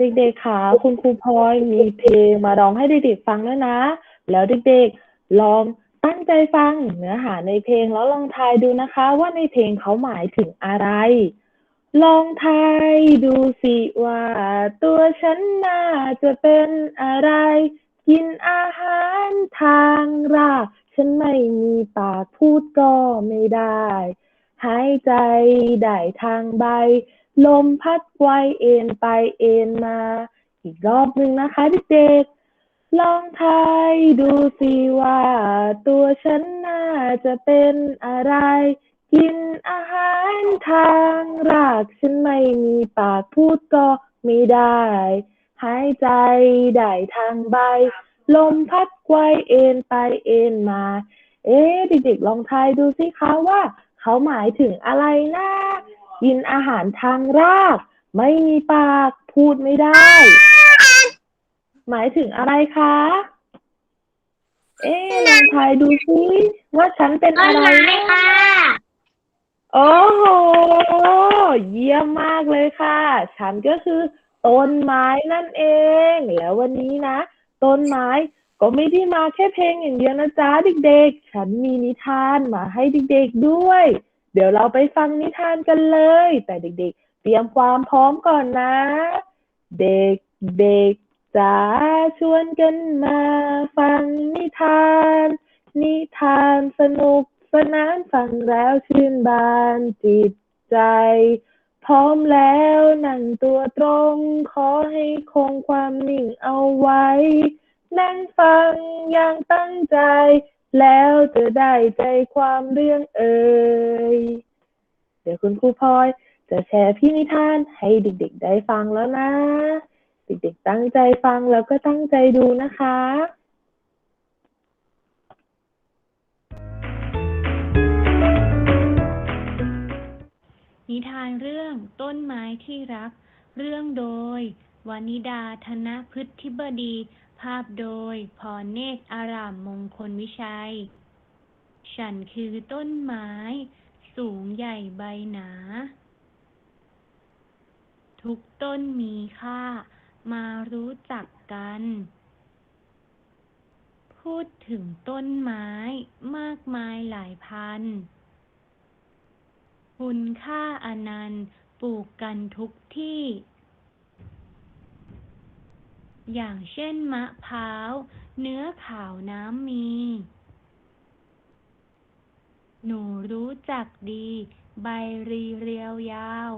เด็กๆค่ะ คุณครูพลอยมีเพลงมาร้องให้เด็กๆฟังด้วนะ แล้วเด็กๆลองตั้งใจฟังเนื้อหาในเพลงแล้วลองทายดูนะคะ ว่าในเพลงเขาหมายถึงอะไร ลองทายดูสิว่า ตัวฉันน่าจะเป็นอะไร กินอาหารทางรากฉันไม่มีปากพูดก็ไม่ได้ หายใจได้ทางใบ ลมพัดไกวเอ็นไปเอ็นมา อีกรอบหนึ่งนะคะเด็กๆลองทายดูสิว่า ตัวฉันน่าจะเป็นอะไร กินอาหารทางรากฉันไม่มีปากพูดก็ไม่ได้ หายใจได้ทางใบ ลมพัดไกวเอ็นไปเอ็นมา เอ๊ะเด็กๆลองทายดูสิคะว่า เขาหมายถึงอะไรนะ กินอาหารทางราก ไม่มีปาก พูดไม่ได้ หมายถึงอะไรคะ เอ๊ะลองทายดูสิว่าฉันเป็นต้อะนไรไม้นะค่ะ โอ้โห เยี่ยมมากเลยค่ะ ฉันก็คือต้นไม้นั่นเอง แล้ววันนี้นะ ต้นไม้ก็ไม่ได้มาแค่เพลงอย่างเดียวนะจ๊ะเด็กๆ ฉันมีนิทานมาให้เด็กๆด้วย เดี๋ยวเราไปฟังนิทานกันเลย แต่เด็กๆ เตรียมความพร้อมก่อนนะ เด็กๆจ๋าชวนกันมาฟังนิทาน นิทานสนุกสนานฟังแล้วชื่นบานจิตใจ พร้อมแล้วนั่งตัวตรง ขอให้คงความนิ่งเอาไว้ นั่งฟังอย่างตั้งใจ แล้วจะได้ใจความเรื่องเอ่ย เดี๋ยวคุณครูพลอย จะแชร์พี่นิทานให้เด็กๆได้ฟังแล้วนะ เด็กๆตั้งใจฟังแล้วก็ตั้งใจดูนะคะนิทานเรื่องต้นไม้ที่รัก เรื่องโดยวานิดาธนพฤทธิบดี ภาพโดย พรเนตรอารามมงคลวิชัย ฉันคือต้นไม้ สูงใหญ่ใบหนา ทุกต้นมีค่า มารู้จักกัน พูดถึงต้นไม้มากมายหลายพัน คุณค่าอนันต์ปลูกกันทุกที่ อย่างเช่นมะพร้าว เนื้อขาวน้ำมี หนูรู้จักดี ใบรีเรียวยาว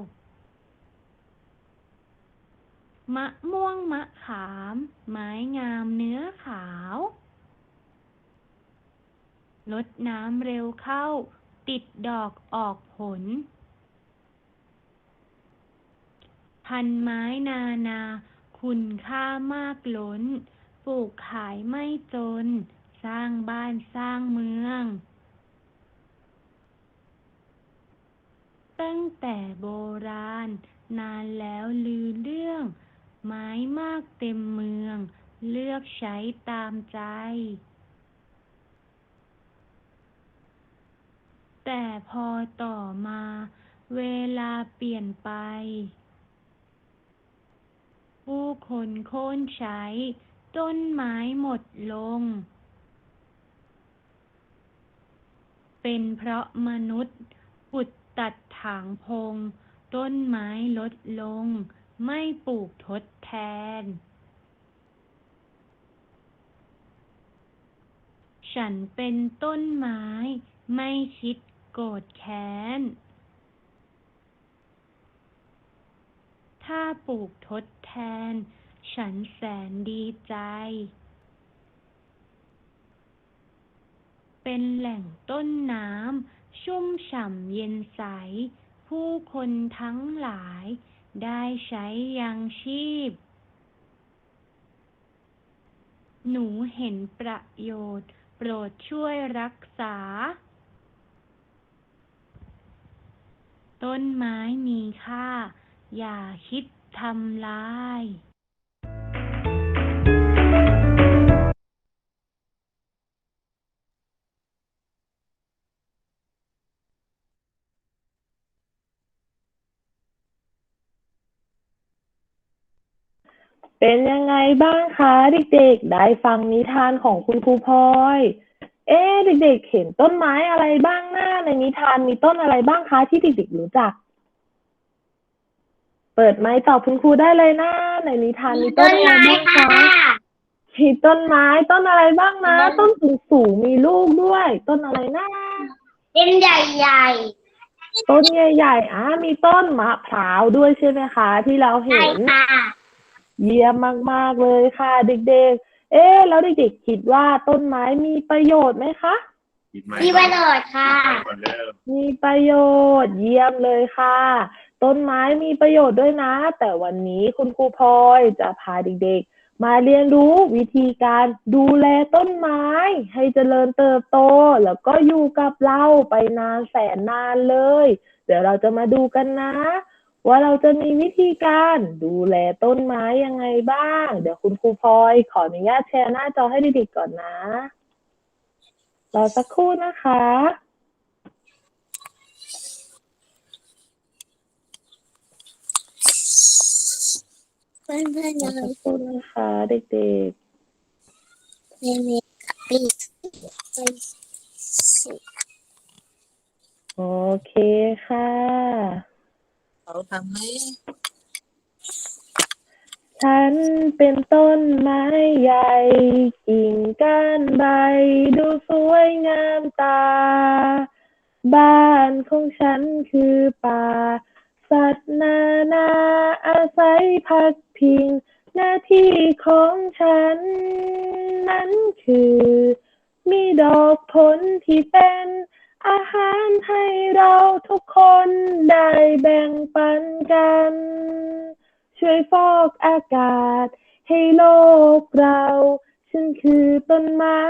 มะม่วงมะขาม ไม้งามเนื้อขาวลดน้ำเร็วเข้า ติดดอกออกผล พันไม้นานา คุณค่ามากล้น ปลูกขายไม่จน สร้างบ้านสร้างเมือง ตั้งแต่โบราณ นานแล้วลือเรื่อง ไม้มากเต็มเมือง เลือกใช้ตามใจ แต่พอต่อมา เวลาเปลี่ยนไป ผู้คนโค่นใช้ ต้นไม้หมดลง เป็นเพราะมนุษย์ปุดตัดถางพง ต้นไม้ลดลง ไม่ปลูกทดแทน ฉันเป็นต้นไม้ ไม่คิดโกรธแค้น ถ้าปลูกทด น ฉันแสนดีใจ เป็นแหล่งต้นน้ำชุ่มฉ่ำเย็นใส ผู้คนทั้งหลาย ได้ใช้ยังชีพ หนูเห็นประโยชน์ โปรดช่วยรักษาต้นไม้มีค่า อย่าคิด ทำลายเป็นยังไงบ้างคะ เด็กๆ ได้ฟังนิทานของคุณครูพลอย เอ๊ะเด็กๆ เห็นต้นไม้อะไรบ้างหนะในนิทานมีต้นอะไรบ้างคะที่เด็กๆรู้จัก เปิดไมค์ตอบคุณครูได้เลยนะในนิทานมีต้นอะไรบ้างคะมีต้นไม้ต้นอะไรบ้างนะ ต้นสูงๆมีลูกด้วย ต้นอะไรนะเป็นใหญ่ต้นใหญ่ๆอะมีต้นมะพร้าวด้วยใช่ไหมคะ ที่เราๆเห็ใช่นค่ะเยี่ยมมากๆเลยค่ะ เด็กๆ เอ๊ะแล้วเด็กๆคิดว่าต้นไม้มีประโยชน์ไหมคะมีประโยชน์ค่ะก่อนเริ่มมีประโยชน์เยี่ยมเลยค่ะ ต้นไม้มีประโยชน์ด้วยนะ แต่วันนี้คุณครูพลอยจะพาเด็กๆ มาเรียนรู้วิธีการดูแลต้นไม้ ให้เจริญเติบโต แล้วก็อยู่กับเราไปนานแสนนานเลย เดี๋ยวเราจะมาดูกันนะ ว่าเราจะมีวิธีการดูแลต้นไม้ยังไงบ้าง เดี๋ยวคุณครูพลอยขออนุญาตแชร์หน้าจอให้เด็กๆก่อนนะรอสักครู่นะคะ พื่อนเพื่อนขเลอบยคุณนะคะเด็กเนเนกับปีเป็นสิๆโอเคค่ะ เขาทำให้ฉันเป็นต้นไม้ใหญ่ กิ่งก้านใบ ดูสวยงามตา บ้านของฉันคือป่า สัตว์นานาอาศัยพัก พิงหน้าที่ของฉัน นั้นคือ มีดอกผลที่เป็นอาหารให้เราทุกคนได้แบ่งปันกัน ช่วยฟอกอากาศให้โลกเรา ฉันคือต้นไม้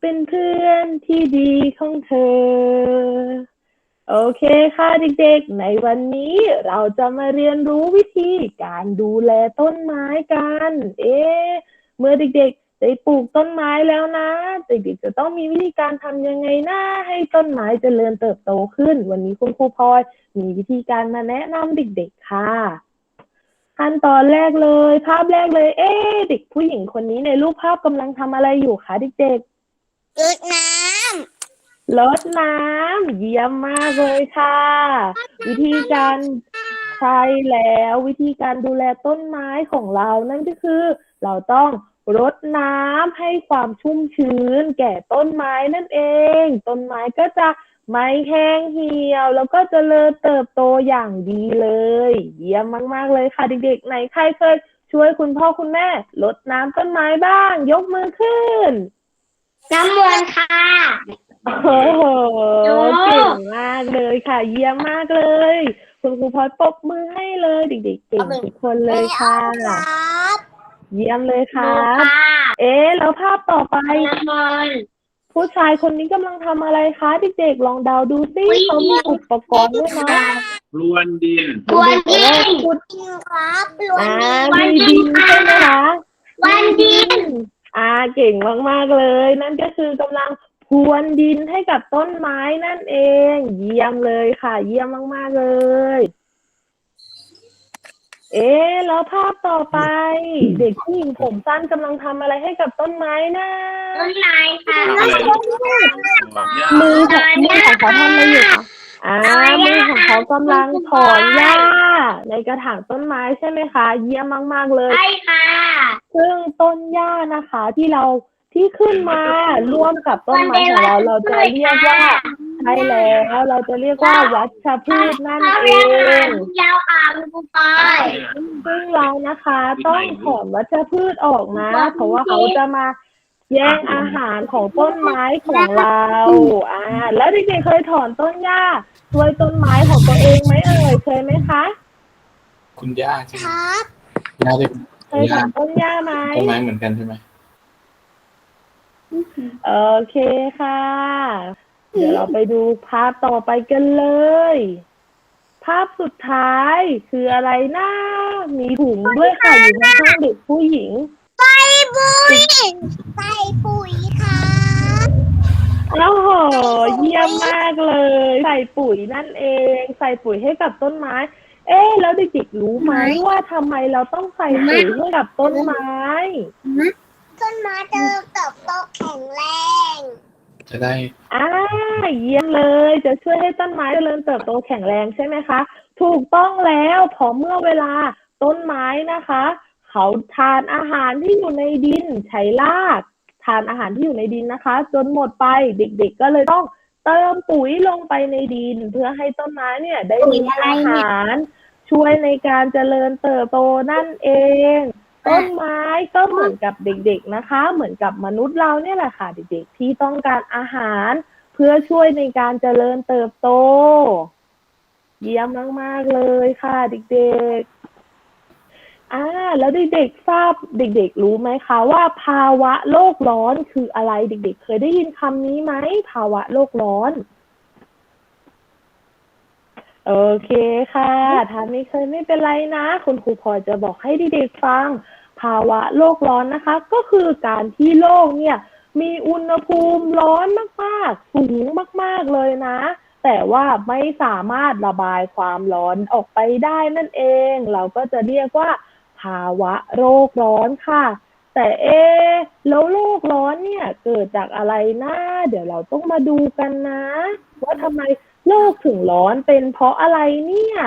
เป็นเพื่อนที่ดีของเธอ โอเคค่ะเด็กๆ ในวันนี้เราจะมาเรียนรู้วิธีการดูแลต้นไม้กัน เอ๊เมื่อเด็กๆ ได้ปลูกต้นไม้แล้วนะ เด็กๆ จะต้องมีวิธีการทำยังไงนะให้ต้นไม้เจริญเติบโตขึ้น วันนี้คุณครูพลอยมีวิธีการมาแนะนำเด็กๆ ค่ะ ขั้นตอนแรกเลย ภาพแรกเลย เอ๊เด็กผู้หญิงคนนี้ในรูปภาพกำลังทำอะไรอยู่คะเด็กๆรดน้ รดน้ำเยี่ยมมากเลยค่ะ วิธีการใช้แล้ววิธีการดูแลต้นไม้ของเรานั่นก็คือ เราต้องรดน้ำให้ความชุ่มชื้น แก่ต้นไม้นั่นเอง ต้นไม้ก็จะไม่แห้งเหี่ยว แล้วก็จเจริญเติบโตอย่างดีเลย เยี่ยมมาก ๆ เลยค่ะเด็กๆไหนใครเคยช่วยคุณพ่อคุณแม่รดน้ำต้นไม้บ้าง ยกมือขึ้น น้ำมนค่ะ โอ้โหโอ้เก่งมากเลยค่ะ เยี่ยมมากเลย คุณครูพลอยปรบมือให้เลยเด็กๆเก่งทุกคนเลยค่ะครับเยี่ยมเลยค่ะค่ะ เอ๊ะแล้วภาพต่อไป น้ำมนต์ผู้ชายคนนี้กำลังทำอะไรคะเด็กๆลองเดาดูสิอุ๊ยเขามีอุปกรณ์ด้วยนะรวนดิน กวนดินขุดครับลวอ่านวันมีดิดินนค่ะใช่ไหมคะ วันดิน อ่าเก่งมากๆเลย นั่นก็คือกำลัง พรวนดินให้กับต้นไม้นั่นเอง เยี่ยมเลยค่ะ เยี่ยมมาก ๆ เลย เอ๊ะแล้วภาพต่อไป เด็กผู้หญิงผมสั้นกำลังทำอะไรให้กับต้นไม้นะต้นไม้ค่ะมือของมือของเขาทำอะไรอยู่คะอ่ามือของเขากำลังถอนหญ้าในกระถางต้นไม้ใช่ไหมคะ เยี่ยมมาก ๆ เลย ใช่ค่ะ ซึ่งต้นหญ้านะคะที่เรา ที่ขึ้นมาร่วมกับต้นไม้ของเราเราจะเรียกว่าใช่แล้วเราจะเรียกว่าวัชพืชนั่นเขาเอเรียกอาหารงยาวค่ะคุณครูปอยซึ่งเรานะคะ ต้องถอนวัชพืชออกนะ เพราะว่าเขาจะมาแย่งอาหารของต้นไม้ของเราอ่าแล้วเด็กๆเคยถอนต้นหญ้าช่วยต้นไม้ของตัวเองไหมเอ่ยเคยไหมคะคุณย่าใช่ไหมครับย่าเรียกเคยถอนต้นหญ้าไหมต้นไม้เหมือนกันใช่ไหม โอเคค่ะ เดี๋ยวเราไปดูภาพต่อไปกันเลย ภาพสุดท้ายคืออะไรนะมีถุงด้วยค่ะอยู่ข้างๆเด็กผู้หญิงใส่ปุ๋ยใส่ปุ๋ยค่ะโอ้โหเยี่ยมมากเลย ใส่ปุ๋ยนั่นเอง ใส่ปุ๋ยให้กับต้นไม้ เอ๊ะแล้วเด็กๆรู้ไหมว่าทำไมเราต้องใส่ปุ๋ยให้กับต้นไม้ ต้นไม้จะเติบโตแข็งแรง จะได้อ่าเยี่ยมเลย จะช่วยให้ต้นไม้เจริญเติบโตแข็งแรงใช่ไหมคะ ถูกต้องแล้วพอเมื่อเวลาต้นไม้นะคะ เขาทานอาหารที่อยู่ในดินใช้ราก ทานอาหารที่อยู่ในดินนะคะ จนหมดไปเด็ก ๆ ก็เลยต้องเติมปุ๋ยลงไปในดิน เพื่อให้ต้นไม้เนี่ยได้มีอาหาร ช่วยในการเจริญเติบโตนั่นเอง ต้นไม้ก็เหมือนกับเด็กๆนะคะ เหมือนกับมนุษย์เราเนี่ยแหละค่ะ เด็กๆที่ต้องการอาหาร เพื่อช่วยในการเจริญเติบโต เยี่ยมมากๆเลยค่ะ เด็กๆอ่าแล้วเด็กๆทราบเด็ก ๆ รู้ไหมคะว่าภาวะโลกร้อนคืออะไรเด็ก ๆ เคยได้ยินคำนี้ไหมภาวะโลกร้อน โอเคค่ะ ถ้าไม่เคยไม่เป็นไรนะ คุณครูพอยจะบอกให้เด็กๆฟัง ภาวะโลกร้อนนะคะ ก็คือการที่โลกเนี่ย มีอุณหภูมิร้อนมากๆ สูงมากๆเลยนะ แต่ว่าไม่สามารถระบายความร้อนออกไปได้นั่นเอง เราก็จะเรียกว่า ภาวะโลกร้อนค่ะ แต่เอแล้วโลกร้อนเนี่ย เกิดจากอะไรนะ เดี๋ยวเราต้องมาดูกันนะ ว่าทำไม โลกถึงร้อนเป็นเพราะอะไรเนี่ย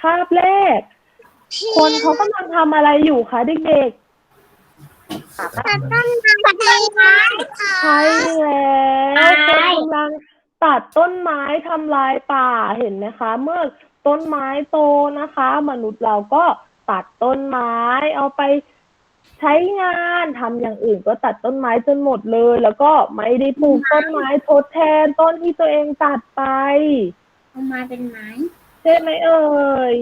ภาพแรก คนเขากำลังทำอะไรอยู่คะเด็กๆตัดต้นไม้ตัดต้นไม้ค่ะใช่แล้วคนกำลังตัดต้นไม้ทำลายป่าเห็นไหมคะ เมื่อต้นไม้โตนะคะ มนุษย์เราก็ตัดต้นไม้เอาไป ใช้งานทำอย่างอื่นก็ตัดต้นไม้จนหมดเลย แล้วก็ไม่ได้ปลูกต้นไม้ทดแทนต้นที่ตัวเองตัดไป เอามาเป็นไม้ใช่ไหมเอ่ย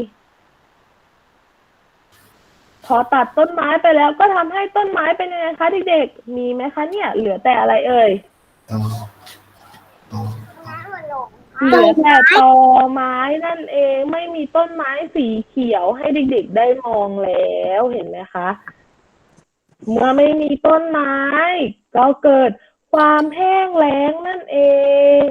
พอตัดต้นไม้ไปแล้วก็ทำให้ต้นไม้เป็นยังไงคะเด็กๆ มีไหมคะเนี่ย เหลือแต่อะไรเอ่ยต่อต่อน้ำมันหลงเหลือแต่ตอไม้นั่นเองไม่มีต้นไม้สีเขียวให้เด็กๆได้มองแล้วเห็นไหมคะ เมื่อไม่มีต้นไม้ ก็เกิดความแห้งแล้งนั่นเอง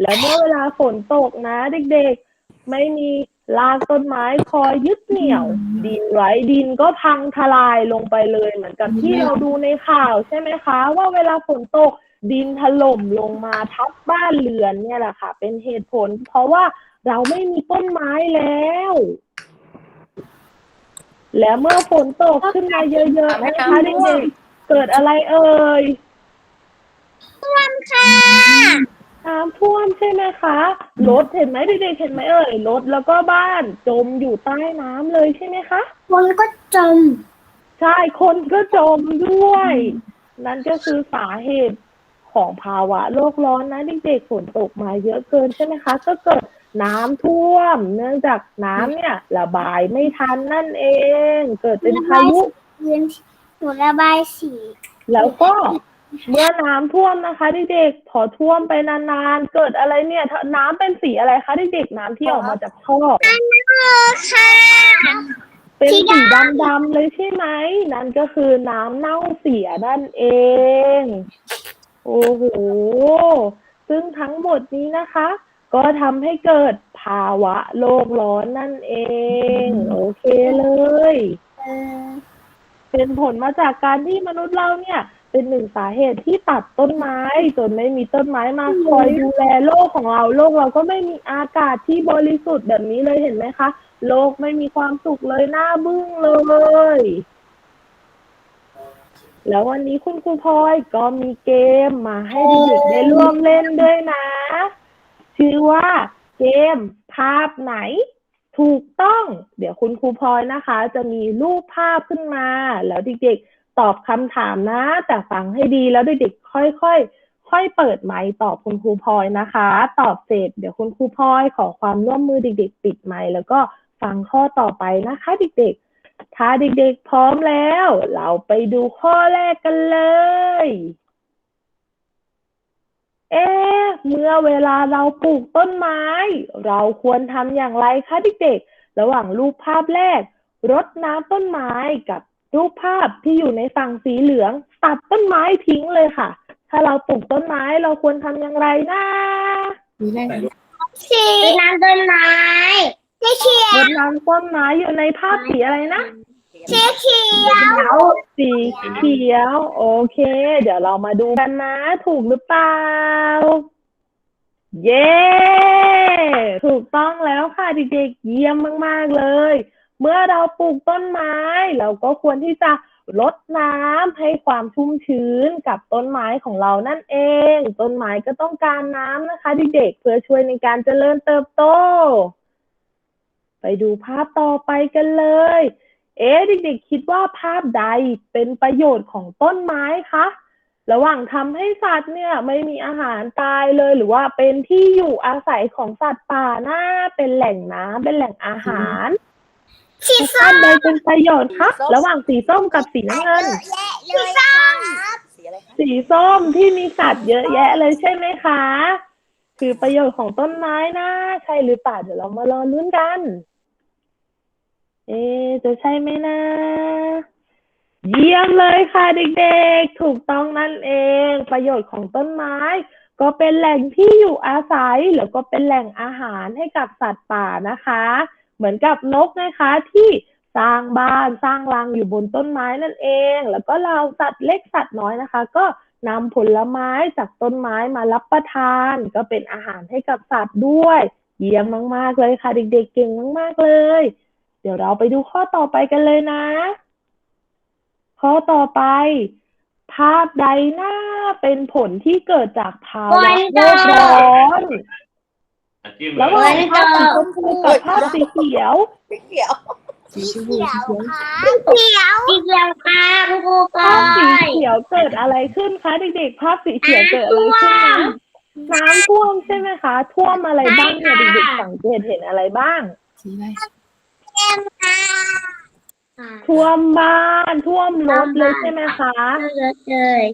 แล้วเมื่อเวลาฝนตกนะเด็กๆ ไม่มีรากต้นไม้คอยยึดเหนี่ยวดินไว้ดินก็พังทลายลงไปเลยเหมือนกับที่เราดูในข่าวใช่ไหมคะ ว่าเวลาฝนตกดินถล่มลงมาทับบ้านเรือนเนี่ยแหละค่ะ เป็นเหตุผล เพราะว่าเราไม่มีต้นไม้แล้ว แล้วเมื่อฝนตกขึ้นมาเยอะๆนะคะเด็กๆเกิดอะไรเอ่ยค่ะน้ำท่วมใช่ไหมคะรถเห็นไหมเด็กๆเห็นไหมเอ่ยรถแล้วก็บ้านจมอยู่ใต้น้ำเลยใช่ไหมคะคนก็จมใช่คนก็จมด้วย นั่นก็คือสาเหตุของภาวะโลกร้อนนะเด็กๆฝนตกมาเยอะเกินใช่ไหมคะ ก็เกิด น้ำท่วม เนื่องจากน้ำเนี่ย ระบายไม่ทันนั่นเอง เกิดเป็นพายุพื้นหนูระบายสีแล้วก็เมื่อน้ำท่วมนะคะเด็กๆพอท่วมไปนานๆ เกิดอะไรเนี่ยถ้าน้ำเป็นสีอะไรคะเด็กๆน้ำที่ออกมาจากท่อเออค่ะ เป็นสีสีดดำๆเลยใช่ไหม นั่นก็คือน้ำเน่าเสียนั่นเอง โอ้โห ซึ่งทั้งหมดนี้นะคะ ก็ทำให้เกิดภาวะโลกร้อนนั่นเอง โอเคเลยเออเป็นผลมาจากการที่มนุษย์เราเนี่ย เป็นหนึ่งสาเหตุที่ตัดต้นไม้จนไม่มีต้นไม้มาคอยดูแลโลกของเราโลกเราก็ไม่มีอากาศที่บริสุทธิ์แบบนี้เลยเห็นไหมคะ โลกไม่มีความสุขเลยหน้าบึ้งเลยแล้ววันนี้คุณครูพลอยก็มีเกมมาให้เด็กๆได้ร่วมเล่นด้วยนะ ชื่อว่าเกมภาพไหน ถูกต้อง เดี๋ยวคุณครูพลอยนะคะ จะมีรูปภาพขึ้นมา แล้วเด็กๆตอบคำถามนะ แต่ฟังให้ดีแล้วเด็กๆค่อยๆค่อยเปิดไมค์ตอบคุณครูพลอยนะคะ ตอบเสร็จเดี๋ยวคุณครูพลอยขอความร่วมมือเด็กๆ ปิดไมค์แล้วก็ฟังข้อต่อไปนะคะเด็กๆ ถ้าเด็กๆ พร้อมแล้ว เราไปดูข้อแรกกันเลย เอ๊ะเมื่อเวลาเราปลูกต้นไม้ เราควรทำอย่างไรคะเด็กๆ ระหว่างรูปภาพแรก รดน้ำต้นไม้กับรูปภาพที่อยู่ในฝั่งสีเหลือง ตัดต้นไม้ทิ้งเลยค่ะ ถ้าเราปลูกต้นไม้เราควรทำอย่างไรนะมีแรกสีน้ำต้นไม้สีเขียวรดน้ำต้นไม้อยู่ในภาพสีอะไรนะ สีเขียวสีเขียว โอเค เดี๋ยวเรามาดูกันนะ ถูกหรือเปล่า เย้ ถูกต้องแล้วค่ะเด็กๆเยี่ยมมากๆเลย เมื่อเราปลูกต้นไม้ เราก็ควรที่จะรดน้ำให้ความชุ่มชื้นกับต้นไม้ของเรานั่นเอง ต้นไม้ก็ต้องการน้ำนะคะเด็กๆเพื่อช่วยในการเจริญเติบโต ไปดูภาพต่อไปกันเลย เอ๊ะเด็กๆคิดว่าภาพใดเป็นประโยชน์ของต้นไม้คะระหว่างทำให้สัตว์เนี่ย ไม่มีอาหารตายเลย หรือว่าเป็นที่อยู่อาศัยของสัตว์ป่าน่าเป็นแหล่งน้ำเป็นแหล่งอาหารสีภาพใดเป็นประโยชน์คะระหว่างสีส้มกับสีน้ำเงินสีส้มสีส้มที่มีสัตว์เยอะแยะเลยใช่ไหมคะ คือประโยชน์ของต้นไม้นะใช่หรือเปล่าเดี๋ยวเรามารอลุ้นกัน เอ๊จะใช่ไหมนะ เยี่ยมเลยค่ะเด็กๆ ถูกต้องนั่นเอง ประโยชน์ของต้นไม้ ก็เป็นแหล่งที่อยู่อาศัยแล้วก็เป็นแหล่งอาหารให้กับสัตว์ป่านะคะ เหมือนกับนกนะคะที่สร้างบ้านสร้างรังอยู่บนต้นไม้นั่นเอง แล้วก็เราสัตว์เล็กสัตว์น้อยนะคะ ก็นำผลไม้จากต้นไม้มารับประทาน ก็เป็นอาหารให้กับสัตว์ด้วย เยี่ยมมากๆเลยค่ะ เด็กๆเก่งมาก ๆเลย เดี๋ยวเราไปดูข้อต่อไปกันเลยนะ ข้อต่อไป ภาพใดน่าเป็นผลที่เกิดจากภาวะโลกร้อนอะจิ้มเลระหว่างยภาพสีชมพูกับภาพสีเขียว สีชมพูสีเขียวเขียวสีเขียวค่ะคุณครูปอภาพสียเขียวเกิดอะไรขึ้นคะเด็กๆภาพสีเขียวเกิดอะไรขึ้นนะน้ำท่วมใช่ไหมคะ ท่วมอะไรบ้างเนี่ยเด็กๆสังเกตเห็นอะไรบ้างสีอะไร ค่ะท่วมบ้านท่วมรถเลยใช่ไหมคะเลย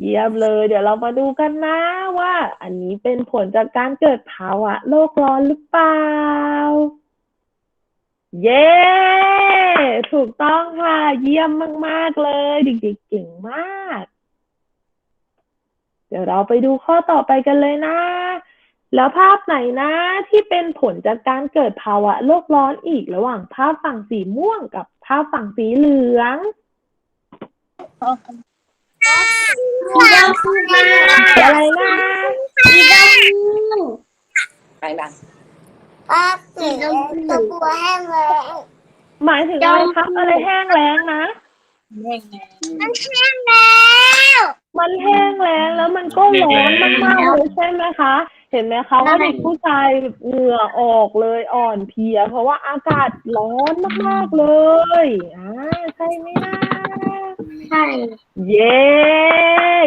เยี่ยมเลย เดี๋ยวเรามาดูกันนะว่า อันนี้เป็นผลจากการเกิดภาวะโลกร้อนหรือเปล่า เย้ ถูกต้องค่ะ เยี่ยมมาก ๆ เลยเด็กๆเก่งมาก เดี๋ยวเราไปดูข้อต่อไปกันเลยนะ แล้วภาพไหนนะที่เป็นผลจากการเกิดภาวะโลกร้อนอีกระหว่างภาพฝั่งสีม่วงกับภาพฝั่งสีเหลืองสีดำคือมาอะไรนะสีดำดังอะสีดำตัวบัวแห้งเลยหมายถึงอะไรครับอะไรแห้งแล้งนะๆแม่งแน่มันแห้งแล้ว มันแห้งแล้งแล้วมันก็ร้อนมากๆเลยใช่ไหมคะ เห็นไหมคะว่าเด็กผู้ชายเหงื่อออกเลยอ่อนเพลีย เพราะว่าอากาศร้อนมากๆเลยอ่าใช่ไหมนะใช่ เย้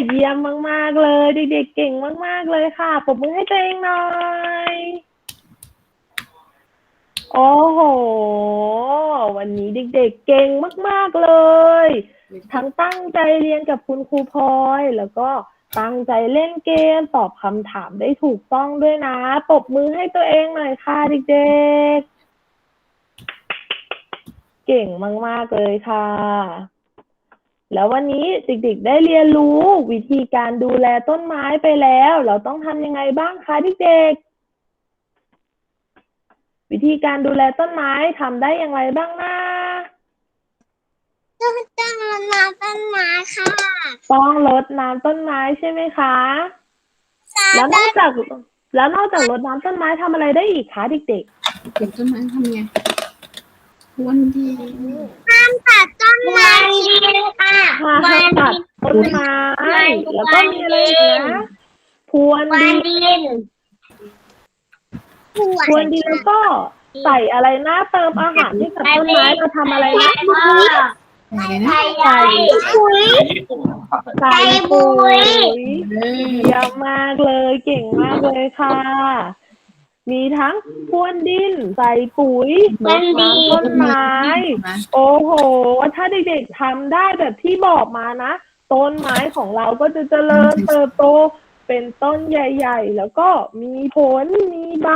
เยี่ยมมาก ๆ เลยเด็กๆเก่งมาก ๆ เลยค่ะปรบมือให้ตัวเองหน่อยโอ้โห วันนี้เด็กๆเก่งมาก ๆ เลย ทั้งตั้งใจเรียนกับคุณครูพลอยแล้วก็ ตั้งใจเล่นเกม ตอบคำถามได้ถูกต้องด้วยนะปรบมือให้ตัวเองหน่อยค่ะเด็กๆ เก่งมาก ๆ เลยค่ะ แล้ววันนี้เด็กๆ ได้เรียนรู้วิธีการดูแลต้นไม้ไปแล้ว เราต้องทำยังไงบ้างคะเด็กๆ วิธีการดูแลต้นไม้ทำได้อย่างไรบ้างนะ ต้องต้องรดน้ำต้นไม้ค่ะต้องรดน้ำต้นไม้ใช่ไหมคะ แล้วนอกจากแล้วนอกจากรดน้ำต้นไม้ทำอะไรได้อีกคะเด็กเก็บต้นไม้ทำไงวันดีตัดต้นไม้ค่ะๆค่ะให้ตัดต้นไม้แล้วก็มีอะไรอีกนะพรวนวัดินนดินพรวนดินแล้วก็ใส่อะไรนะเติมอาหารให้กับต้นไม้เราทำอะไรนะ อะไรนะไข่ใหญ่ปุ๋ยใส่ปุ๋ยเออเยี่ยมมากเลยเก่งมากเลยค่ะ มีทั้งพรวนดิน ใส่ปุ๋ยรดน้ำต้นไม้มาโอ้โห ถ้าเด็กๆทำได้แบบที่บอกมานะ ต้นไม้ของเราก็จะเจริญเติบโตเป็นต้นใหญ่ ๆ แล้วก็มีผลมีใบ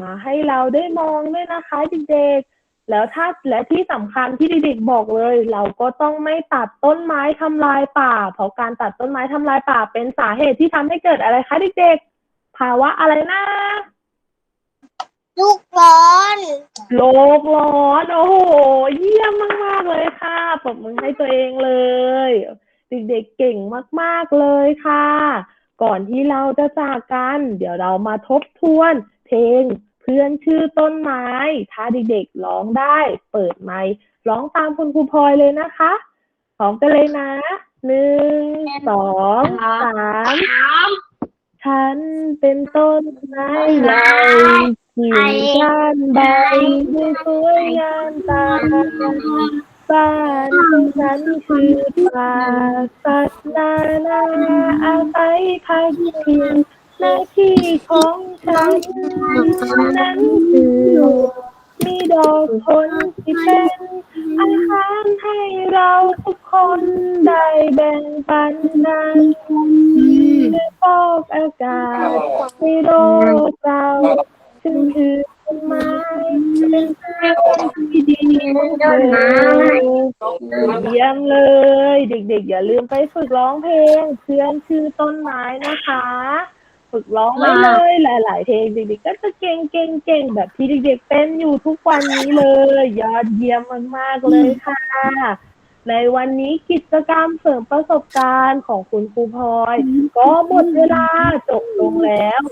มาให้เราได้มองด้วยนะคะเด็กๆ แล้วถ้าและที่สำคัญที่เด็กๆบอกเลย เราก็ต้องไม่ตัดต้นไม้ทำลายป่า เพราะการตัดต้นไม้ทำลายป่าเป็นสาเหตุที่ทำให้เกิดอะไรคะเด็กๆภาวะอะไรนะลูกร้อนโลกร้อน โอ้โห เยี่ยมมากๆเลยค่ะปรบมือให้ตัวเองเลย เด็กๆเก่งมากๆเลยค่ะ ก่อนที่เราจะจากกัน เดี๋ยวเรามาทบทวนเพลงเพื่อนชื่อต้นไม้ ถ้าเด็กๆร้องได้ เปิดไมค์ร้องตามคุณครูพลอยเลยนะคะพร้อมกันเลยนะหนึ่งสองสามฉันเป็นต้นไม้ใหญ่กิ่งก้านใบด้วยสวยงามตาบ้านของฉันคือป่าสัตว์นานาอาศัยพักพิง หน้าที่ของฉันนั้นคือมีดอกผลที่เป็นอาหารให้เราทุกคนได้แบ่งปันกันได้ฟอกอากาศให้โลกเราฉันคือต้นไม้เป็นเพื่อนที่ดีเลยเยี่ยมเลย เด็กๆ อย่าลืมไปฝึกร้องเพลงเพื่อนชื่อต้นไม้นะคะ ฝึกร้องไว้เลยหลาย ๆ เพลงเด็กๆก็จะเก่งเก่งเก่งแบบที่เด็กๆเป็นอยู่ทุกวันนี้เลย ยอดเยี่ยมมากๆเลยค่ะ ในวันนี้กิจกรรมเสริมประสบการณ์ของคุณครูพลอย ก็หมดเวลาจบลงแล้ว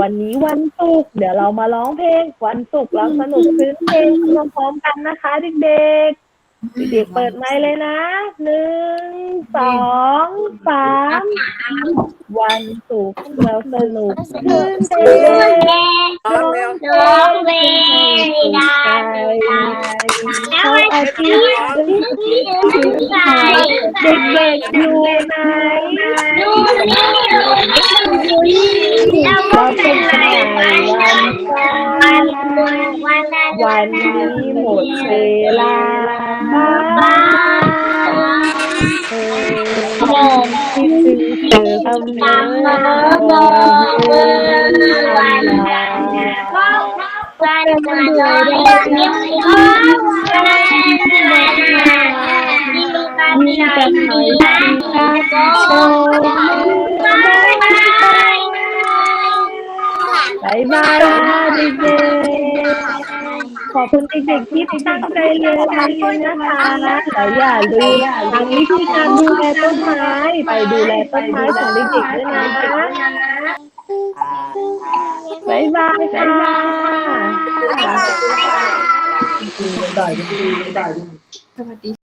วันนี้วันศุกร์เดี๋ยวเรามาร้องเพลง วันศุกร์เราสนุกพื้นเพลงพร้อมๆกันนะคะ เด็กๆ เด็กๆเปิดไมค์เลยนะหนึ่งสองสามวันศุกร์เราสนุกพื้นเพลงร้องเพลงให้สุขใจเขาอาทิตย์ถึงไทยเด็กๆอยู่ไหนเราเป็นไงวันวันนี้หมดเวลาบ้านเออคิดถึงเธอเสมอวันลาเป็นเดือนมีแต่หอยตาโตบายบายเด็กๆขอบคุณเด็กๆที่ตั้งใจเรียนวันนี้นะคะแล้วอย่าลืมทางวิธีการดูแลต้นไม้ไปดูแลต้นไม้ของเด็กๆด้วยนะบายบายค่ะสวัสดี